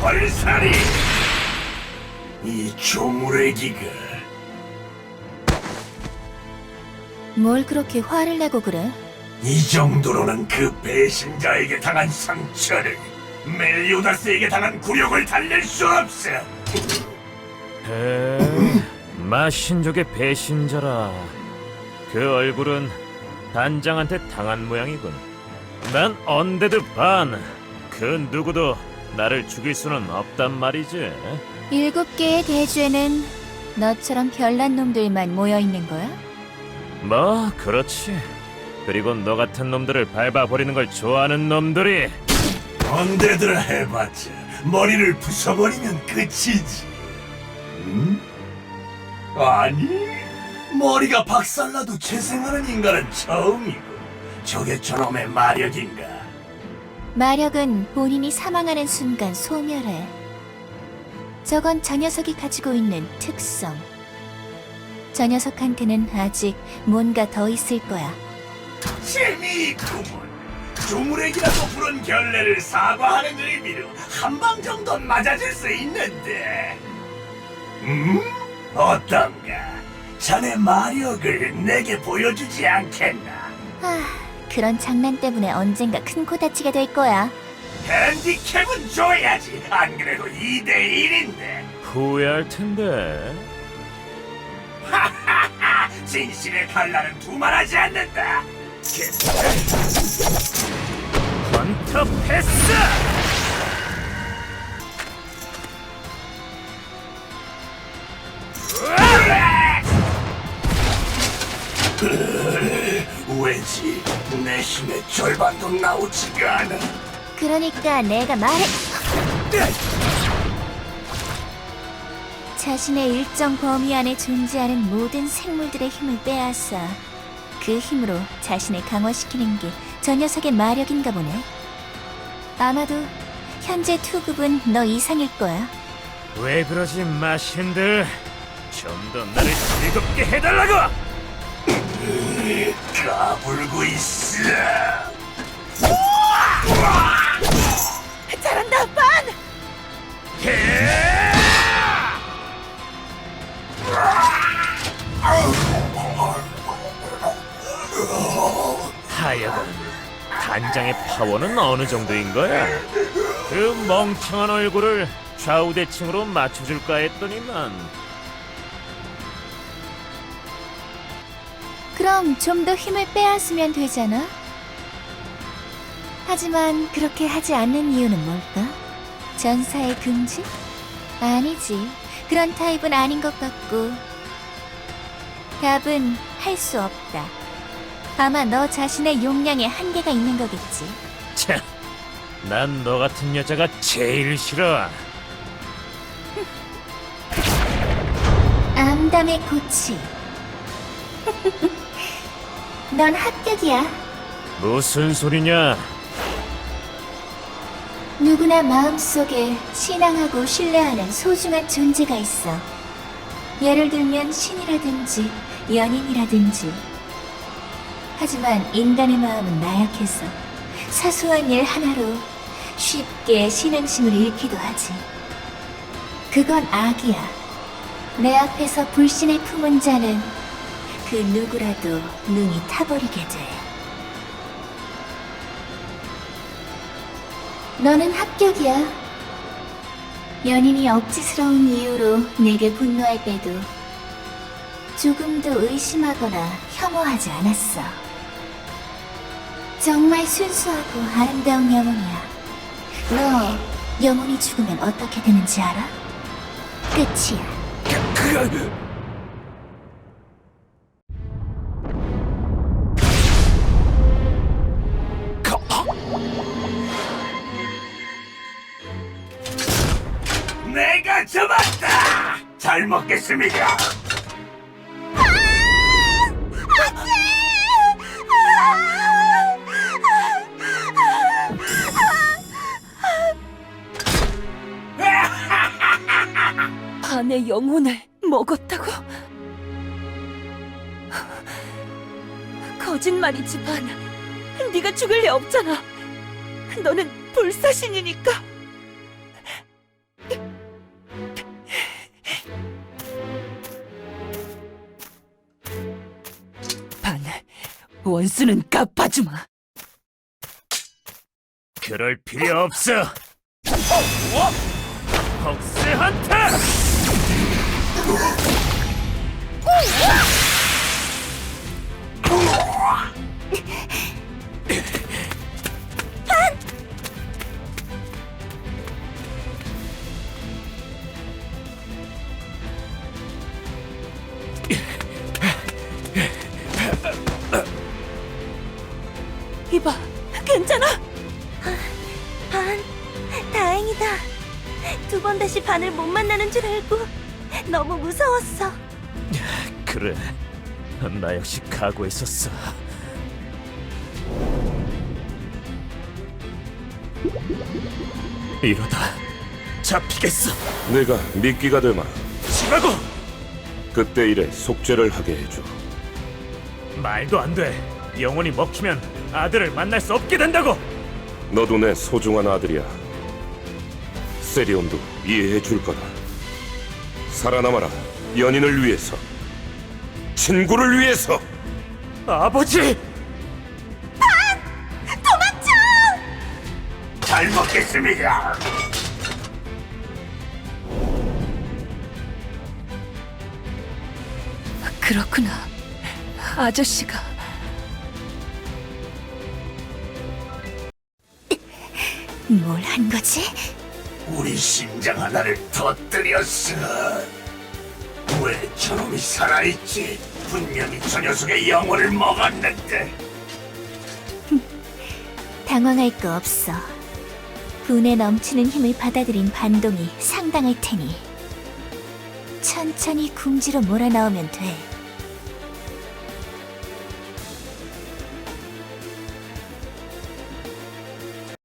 벌살이 이 조무래기가 뭘 그렇게 화를 내고 그래? 이 정도로는 그 배신자에게 당한 상처를 멜리오다스에게 당한 굴욕을 달랠 수 없어. 에, 마신족의 배신자라. 그 얼굴은 단장한테 당한 모양이군. 난 언데드 반. 그 누구도 나를 죽일 수는 없단 말이지. 일곱 개의 대죄는 너처럼 별난 놈들만 모여 있는 거야? 뭐 그렇지. 그리고 너 같은 놈들을 밟아버리는 걸 좋아하는 놈들이 언데드라 해봤자 머리를 부숴버리면 끝이지. 응? 아니, 머리가 박살나도 재생하는 인간은 처음이고 저게 저놈의 마력인가? 마력은 본인이 사망하는 순간 소멸해. 저건 저 녀석이 가지고 있는 특성. 저 녀석한테는 아직 뭔가 더 있을 거야. 재미있구먼. 조무래기라고 부른 결례를 사과하는 의미로 한 방 정도는 맞아줄 수 있는데. 음? 어떤가? 자네 마력을 내게 보여주지 않겠나? 아, 그런 장난 때문에 언젠가 큰 코 다치게 될 거야. 핸디캡은 줘야지. 안 그래도 2대 1인데. 후회할 텐데. 하하하! 진실의 칼날은 두말하지 않는다. 헌터 패스! 왠지 내 힘의 절반도 나오지가 않아. 그러니까 내가 말해. 자신의 일정 범위 안에 존재하는 모든 생물들의 힘을 빼앗아 그 힘으로 자신을 강화시키는 게 저 녀석의 마력인가 보네. 아마도 현재 투급은 너 이상일 거야. 왜 그러지 마신들? 좀 더 나를 즐겁게 해달라고! 까불고 있어. 잘한다, 반! 하여간 단장의 파워는 어느 정도인 거야? 그 멍청한 얼굴을 좌우대칭으로 맞춰줄까 했더니만 그럼 좀 더 힘을 빼앗으면 되잖아. 하지만 그렇게 하지 않는 이유는 뭘까? 전사의 금지? 아니지. 그런 타입은 아닌 것 같고. 답은 할 수 없다. 아마 너 자신의 용량에 한계가 있는 거겠지. 참, 난 너 같은 여자가 제일 싫어. 암담의 고치. 넌 합격이야. 무슨 소리냐? 누구나 마음속에 신앙하고 신뢰하는 소중한 존재가 있어. 예를 들면 신이라든지 연인이라든지. 하지만 인간의 마음은 나약해서 사소한 일 하나로 쉽게 신앙심을 잃기도 하지. 그건 악이야. 내 앞에서 불신을 품은 자는 그 누구라도 눈이 타버리게 돼. 너는 합격이야. 연인이 억지스러운 이유로 내게 분노할 때도 조금도 의심하거나 혐오하지 않았어. 정말 순수하고 아름다운 영혼이야. 너 영혼이 죽으면 어떻게 되는지 알아? 끝이야. 내가 잡았다. 잘 먹겠습니다. 반의 영혼을 먹었다고? 거짓말이지 반. 네가 죽을 리 없잖아. 너는 불사신이니까. 원수는 갚아주마. 그럴 필요 없어. 헉스한테! 이봐, 괜찮아? 반, 다행이다. 두 번 다시 반을 못 만나는 줄 알고 너무 무서웠어. 그래, 나 역시 각오했었어. 이러다 잡히겠어. 내가 미끼가 되마 치라고! 그때 일에 속죄를 하게 해줘 말도 안 돼. 영혼이 먹히면 아들을 만날 수 없게 된다고. 너도 내 소중한 아들이야 세리온도 이해해 줄 거다 살아남아라 연인을 위해서 친구를 위해서 아버지! 잘 먹겠습니다. 그렇구나. 아저씨가 뭘 한 거지? 우리 심장 하나를 터뜨렸어. 왜 저놈이 살아있지? 분명히 저 녀석의 영혼을 먹었는데. 당황할 거 없어. 분에 넘치는 힘을 받아들인 반동이 상당할 테니 천천히 궁지로 몰아넣으면 돼.